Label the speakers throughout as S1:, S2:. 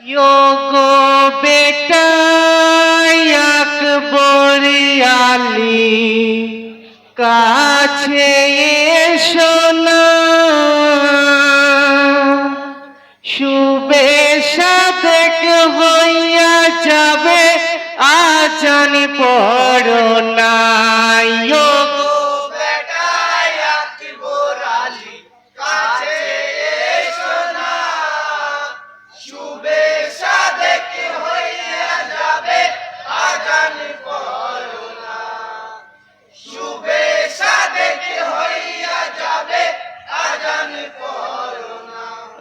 S1: योगो बेटा আকবর আলী কাছে এসো না শুবে সাদেক হইয়া যাবে আজান পড়ো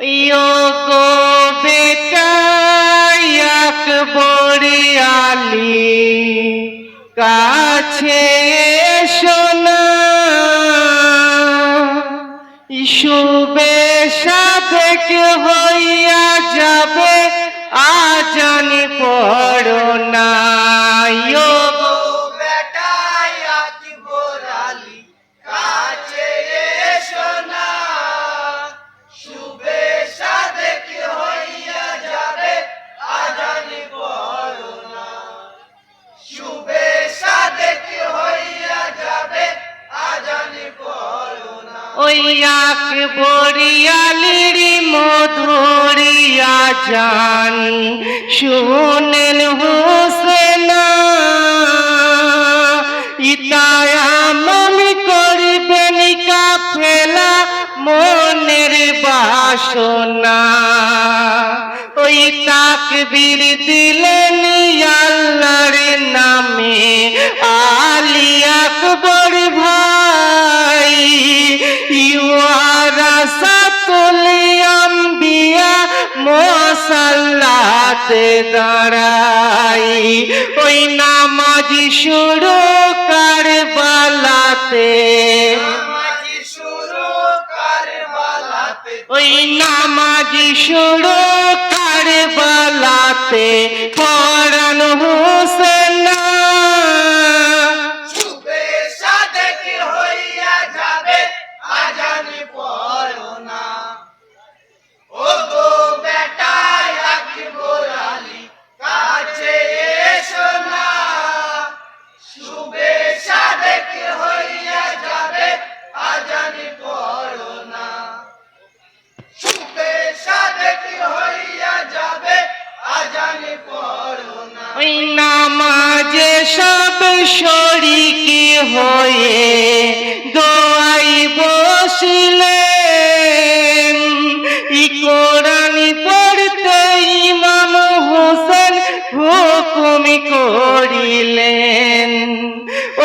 S1: গো বেটায়াক বড়িয়ালি কাছে শোনা শুবে সাবেক হইয়া যাবে আজানি পড়ো না। যোগো ওই আকবরিয়ালির মধুরিয়া জান শুনেন হোসেনা ইতায়ামন করিবেন কাফেলা মনের বাসনা। ওই তাকবীর দিলেন আল্লাহর নামে, আলী আকবর মোসাল্লাতে দাঁড়াই ওই নামাজ শুরু কার বালাতে ওই নামাজ শুরু কারবালাতে। পড়ান দোয়াই বসিলেন। ই কোরআনি পড়তে ইমাম হোসেন হুকুম করিলেন।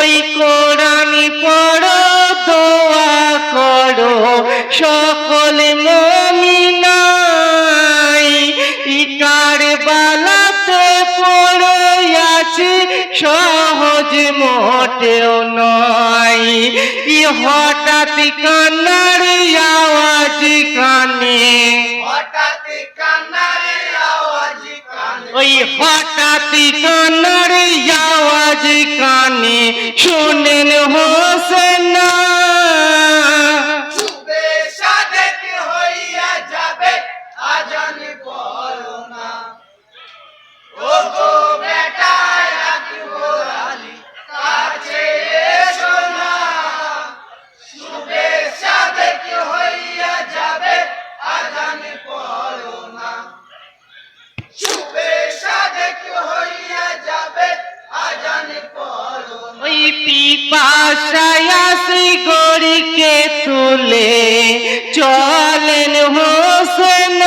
S1: ওই কোরআনি পড়ো, দোয়া করো, সকল মমিনাই আছি সহজ মোটেও নয়। ই হঠাৎ কান্নার আওয়াজ কানে। ওই হঠাৎ কান্নার আওয়াজ কানে। শোনেন হোসেনা তুলে চলেন হোসেন।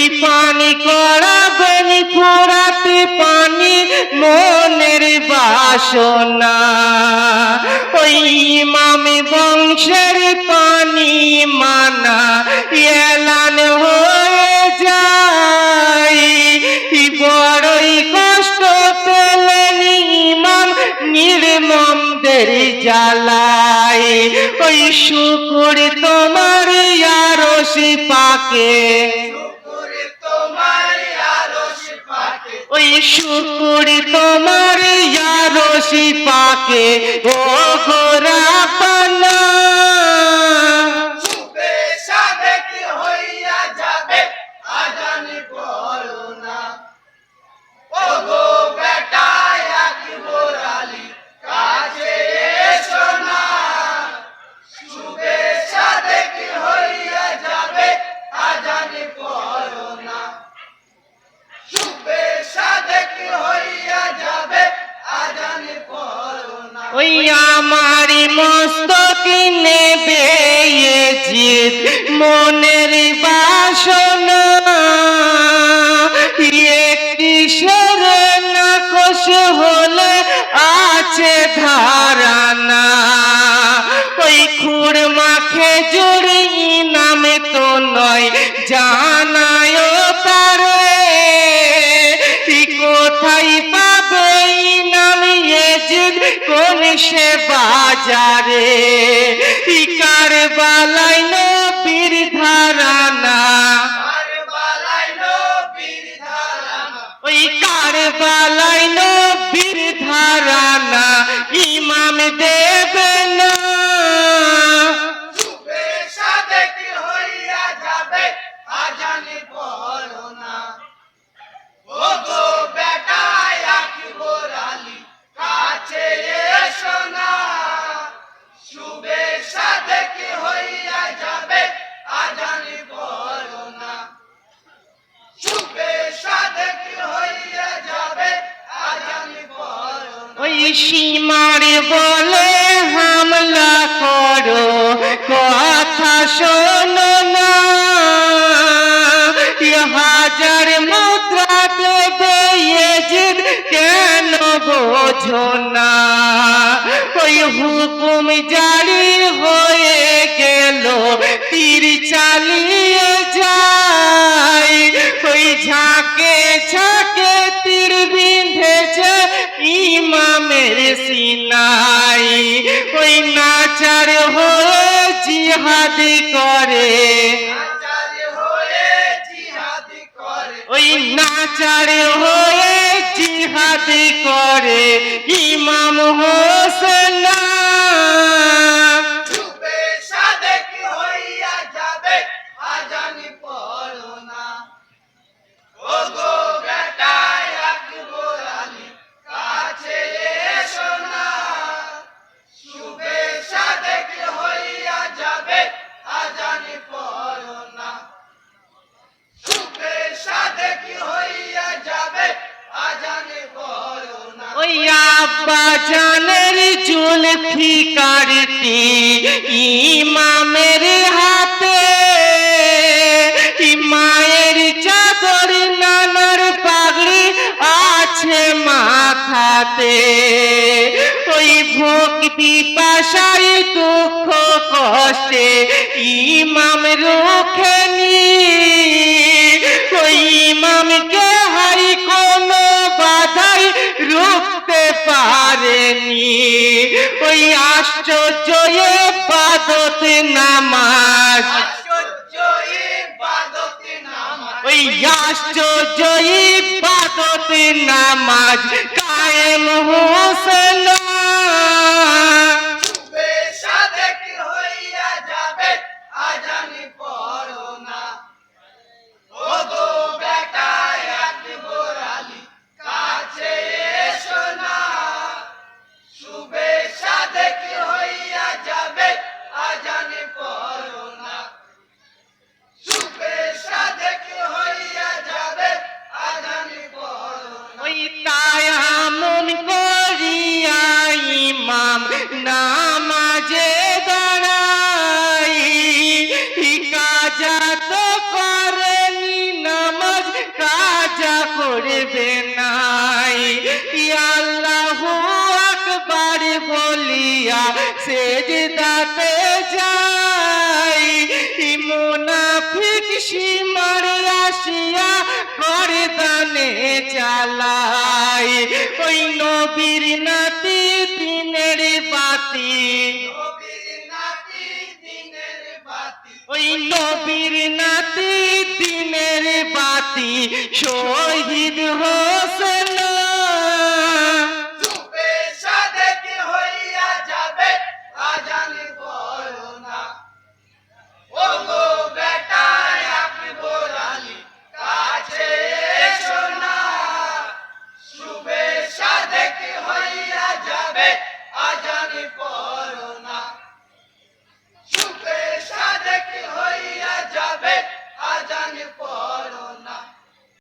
S1: ই পানি করাবেন ফুরাতে পানি মনের বাসনা। ওই মামি বংশের পানি মানা এলান হয়ে যায়। বড়ই কষ্ট পেলেন ইমাম নির্মমদের জ্বালাই ওই শুকুর তোমার আরশি পাকে। ওই শুকুর তোমার আরশি পাকে। ও গোরা পানা মনের বাসনা একটি শরণ নাকশ হলে আছে ধারণা। ওই খুড় সীমার বলে হামলা করো, কথা শোনো না। হাজার মুদ্রা দেবে কেন বোঝো না? ওই হুকুম জারি হয়ে গেল, তীর চালিয়ে ইমামের সিনাই ওই নাচার হয়ে জিহাদ করে। ওই নাচার হয়ে জিহাদ করে। ইমাম হোসেন ফিকারটি ইমামের হাতে মায়ের চাদর নানার পাগড়ি আছে মাথাতে। ওই ভোগ পিপাসায় দুঃখ কষ্টে ইমাম রুখেনি ওই ইমামকে হাই কোনো বাধাই রুখতে পারেনি। ওই আশ্চর্য বাদত নামাজ। ওই আশ্চর্য ইবাদত নামাজ। কায়েম হোসেন সেজদাতে যাই মুনাফিক সীমার আসিয়া গরদানে চালাই। ওই নবীর নাতি দিনের বাতি। ওই নবীর নাতি দিনের বাতি। শহীদ হোসেন